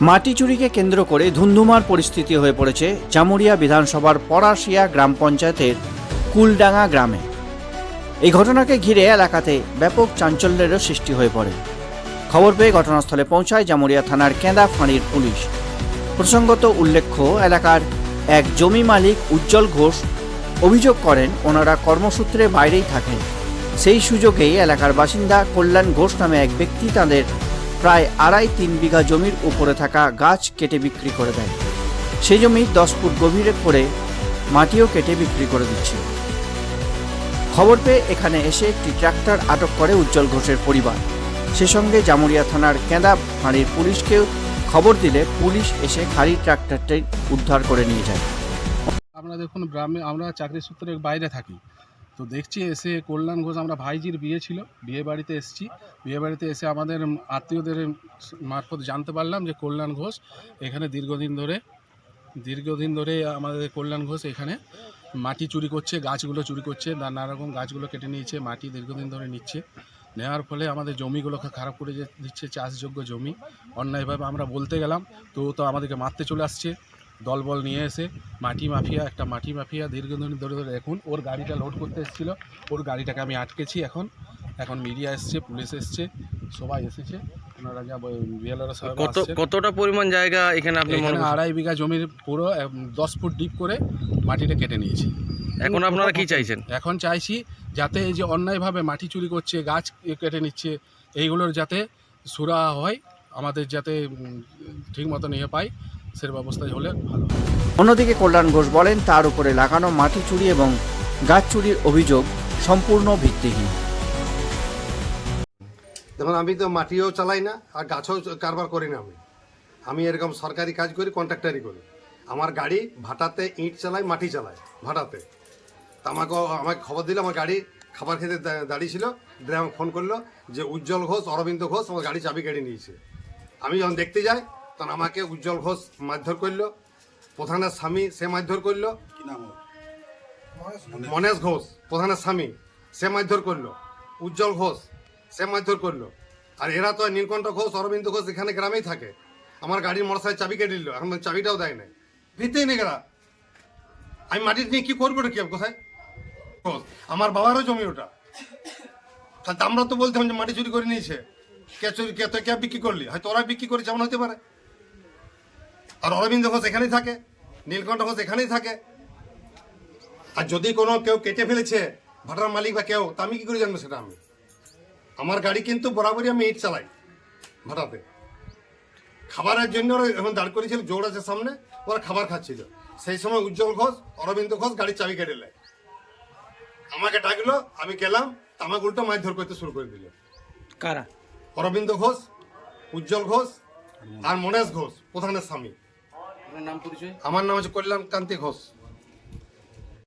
মাটি চুরিকে কেন্দ্র করে ধুন্ধুমার পরিস্থিতি হয়ে পড়েছে জামুরিয়া বিধানসভার পরাশিয়া গ্রাম পঞ্চায়েতের কুলডাঙ্গা গ্রামে। এই ঘটনাকে ঘিরে এলাকাতে ব্যাপক চাঞ্চল্যেরও সৃষ্টি হয়ে পড়ে। খবর পেয়ে ঘটনাস্থলে পৌঁছায় জামুরিয়া থানার কেঁদা ফাঁড়ির পুলিশ। প্রসঙ্গত উল্লেখ্য, এলাকার এক জমি মালিক উজ্জ্বল ঘোষ অভিযোগ করেন, ওনারা কর্মসূত্রে বাইরেই থাকেন। সেই সুযোগেই এলাকার বাসিন্দা কল্যাণ ঘোষ নামে এক ব্যক্তি তাদের প্রায় আড়াই তিন বিঘা জমির উপরে থাকা গাছ কেটে বিক্রি করে দেয়। সেই জমি দশ ফুট গভীরে করে মাটিও কেটে বিক্রি করে দিচ্ছে। খবর পেয়ে এখানে এসে একটি ট্রাক্টর আটক করে উজ্জ্বল ঘোষের পরিবার। সে সঙ্গে জামুরিয়া থানার কেঁদা ফাঁড়ির পুলিশকেও খবর দিলে পুলিশ এসে খালি ট্রাক্টরটি উদ্ধার করে নিয়ে যায়। আমরা দেখুন গ্রামে, আমরা চাকরি সূত্রে বাইরে থাকি। তো দেখছি এসে কল্যাণ ঘোষ, আমরা ভাইজির বিয়ে ছিল, বিয়ে বাড়িতে এসেছি। বিয়ে বাড়িতে এসে আমাদের আত্মীয়দের মারফত জানতে পারলাম যে কল্যাণ ঘোষ এখানে দীর্ঘদিন ধরে দীর্ঘদিন ধরে আমাদের কল্যাণ ঘোষ এখানে মাটি চুরি করছে, গাছগুলো চুরি করছে নানা রকম গাছগুলো কেটে নিয়েছে, মাটি দীর্ঘদিন ধরে নিচ্ছে। নেওয়ার ফলে আমাদের জমিগুলোকে খারাপ করে দিচ্ছে, চাষযোগ্য জমি। অন্যায়ভাবে আমরা বলতে গেলাম, তো তো আমাদেরকে মারতে চলে আসছে। দলবল নিয়ে এসে মাটি মাফিয়া একটা মাটি মাফিয়া দীর্ঘদিন ধরে ধরে দেখুন ওর গাড়িটা লোড করতে এসেছিল। ওর গাড়িটাকে আমি আটকেছি এখন। এখন মিডিয়া এসছে পুলিশ এসছে সবাই এসেছে। ওনারা যা কত কতটা পরিমাণ জায়গা এখানে আপনি? আড়াই বিঘা জমির পুরো দশ ফুট ডিপ করে মাটিটা কেটে নিয়েছি। এখন আপনারা কি চাইছেন? এখন চাইছি যাতে এই যে অন্যায়ভাবে মাটি চুরি করছে গাছ কেটে নিচ্ছে এইগুলোর যাতে সুরা হয় আমাদের যাতে ঠিক মতো নিয়ে পাই সে ব্যবস্থা হলে ভালো অন্যদিকে কল্যাণ ঘোষ বলেন তার উপরে লাগানো মাটি চুরি এবং গাছ চুরির অভিযোগ সম্পূর্ণ ভিত্তিহীন। দেখুন আমি তো মাটিও চালাই না আর গাছও কারবার করি না আমি। আমি এরকম সরকারি কাজ করি কন্ট্রাক্টারি করি। আমার গাড়ি ভাটাতে ইট চালাই মাটি চালাই ভাটাতে। তা আমাকে আমাকে খবর দিল আমার গাড়ি খাবার খেতে দাঁড়িয়েছিল। দিয়ে আমাকে ফোন করল যে উজ্জ্বল ঘোষ অরবিন্দ ঘোষ আমার গাড়ি চাবি কেড়ে নিয়েছে। আমি যখন দেখতে যাই তখন আমাকে উজ্জ্বল ঘোষ মারধর করল। প্রধানের স্বামী সে মারধর করল। মনেশ। ঘোষ প্রধানের স্বামী সে মারধর করল। উজ্জ্বল ঘোষ সে মারধর করল। আর এরা তো নীলকণ্ঠ ঘোষ অরবিন্দ ঘোষ এখানে গ্রামেই থাকে। আমার গাড়ির মোটরসাইকেল চাবি কেটে দিল এখন চাবিটাও দেয় নাই। ভিতেই নেই গেলা আমি মাটির নিয়ে কি করব কি আমি কোথায়? ঘোষ, আমার বাবারও জমি ওটা। তাহলে আমরা তো বলতাম যে মাটি চুরি করে নিয়েছে। কে চুরি কে তো কে বিক্রি করলি? হয়তো ওরা বিক্রি করে যেমন হতে পারে। আর অরবিন্দ ঘোষ এখানেই থাকে নীলকণ্ঠ ঘোষ এখানেই থাকে। আর যদি কোনো কেউ কেটে ফেলেছে ভাটার মালিক বা কেউ তা আমি কি করে জানব সেটা আমি? আমার গাড়ি কিন্তু বরাবরই আমি ইট চালাই ভাটাতে। খাবারের জন্য ওরা এখন দাঁড় করেছিল জোর আছে সামনে ওরা খাবার খাচ্ছিল। সেই সময় উজ্জ্বল ঘোষ অরবিন্দ ঘোষ গাড়ির চাবি কেটে নেয়। আমাকে ডাকলো আমি গেলাম আমাকে উল্টো মারধর করতে শুরু করে দিল। কারা? অরবিন্দ ঘোষ উজ্জ্বল ঘোষ আর মনেশ ঘোষ প্রধানের স্বামী। আমার নাম হচ্ছে কল্যাণ কান্তি ঘোষ।